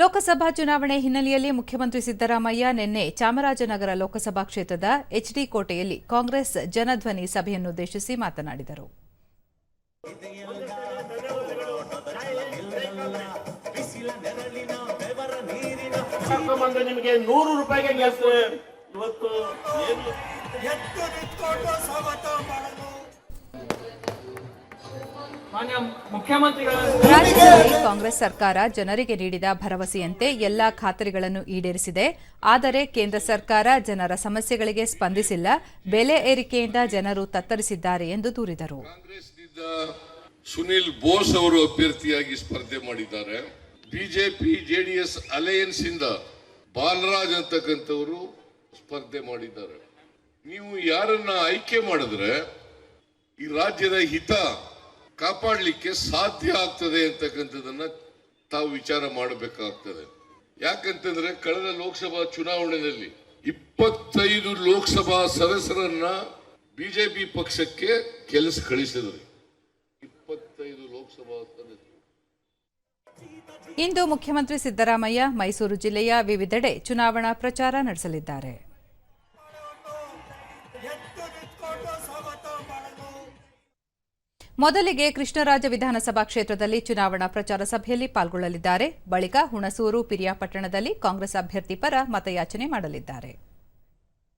ಲೋಕಸಭಾ ಚುನಾವಣೆ ಹಿನ್ನೆಲೆಯಲ್ಲಿ ಮುಖ್ಯಮಂತ್ರಿ ಸಿದ್ದರಾಮಯ್ಯ ನಿನ್ನೆ ಚಾಮರಾಜನಗರ ಲೋಕಸಭಾ ಕ್ಷೇತ್ರದ ಎಚ್ಡಿ ಕೋಟೆಯಲ್ಲಿ ಕಾಂಗ್ರೆಸ್ ಜನಧ್ವನಿ ಸಭೆಯನ್ನುದ್ದೇಶಿಸಿ ಮಾತನಾಡಿದರು. ನಿಮಗೆ ರಾಜ್ಯದಲ್ಲಿ ಕಾಂಗ್ರೆಸ್ ಸರ್ಕಾರ ಜನರಿಗೆ ನೀಡಿದ ಭರವಸೆಯಂತೆ ಎಲ್ಲಾ ಖಾತರಿಗಳನ್ನು ಈಡೇರಿಸಿದೆ. ಆದರೆ ಕೇಂದ್ರ ಸರ್ಕಾರ ಜನರ ಸಮಸ್ಯೆಗಳಿಗೆ ಸ್ಪಂದಿಸಿಲ್ಲ. ಬೆಲೆ ಏರಿಕೆಯಿಂದ ಜನರು ತತ್ತರಿಸಿದ್ದಾರೆ ಎಂದು ದೂರಿದರು. ಸುನಿಲ್ ಬೋಸ್ ಅವರು ಅಭ್ಯರ್ಥಿಯಾಗಿ ಸ್ಪರ್ಧೆ ಮಾಡಿದ್ದಾರೆ. ಬಿಜೆಪಿ ಜೆಡಿಎಸ್ ಅಲಯನ್ಸ್ ಇಂದ ಬಾಲರಾಜ್ ಅಂತಕ್ಕಂಥವರು ಸ್ಪರ್ಧೆ ಮಾಡಿದ್ದಾರೆ. ನೀವು ಯಾರನ್ನ ಆಯ್ಕೆ ಮಾಡಿದ್ರೆ ಈ ರಾಜ್ಯದ ಹಿತ ಕಾಪಾಡಲಿಕ್ಕೆ ಸಾಧ್ಯ ಆಗ್ತದೆ ಅಂತಕ್ಕಂಥದ್ದನ್ನ ತಾವು ವಿಚಾರ ಮಾಡಬೇಕಾಗ್ತದೆ. ಯಾಕಂತಂದ್ರೆ ಕಳೆದ ಲೋಕಸಭಾ ಚುನಾವಣೆಯಲ್ಲಿ ಇಪ್ಪತ್ತೈದು ಲೋಕಸಭಾ ಸದಸ್ಯರನ್ನ ಬಿಜೆಪಿ ಪಕ್ಷಕ್ಕೆ ಕೆಲಸ ಕಳಿಸಿದ್ರು. ಇಪ್ಪತ್ತೈದು ಲೋಕಸಭಾ ಸದಸ್ಯರು. ಇಂದು ಮುಖ್ಯಮಂತ್ರಿ ಸಿದ್ದರಾಮಯ್ಯ ಮೈಸೂರು ಜಿಲ್ಲೆಯ ವಿವಿಧೆಡೆ ಚುನಾವಣಾ ಪ್ರಚಾರ ನಡೆಸಲಿದ್ದಾರೆ. ಮೊದಲಿಗೆ ಕೃಷ್ಣರಾಜ ವಿಧಾನಸಭಾ ಕ್ಷೇತ್ರದಲ್ಲಿ ಚುನಾವಣಾ ಪ್ರಚಾರ ಸಭೆಯಲ್ಲಿ ಪಾಲ್ಗೊಳ್ಳಲಿದ್ದಾರೆ. ಬಳಿಕ ಹುಣಸೂರು, ಪಿರಿಯಾಪಟ್ಟಣದಲ್ಲಿ ಕಾಂಗ್ರೆಸ್ ಅಭ್ಯರ್ಥಿ ಪರ ಮತಯಾಚನೆ ಮಾಡಲಿದ್ದಾರೆ.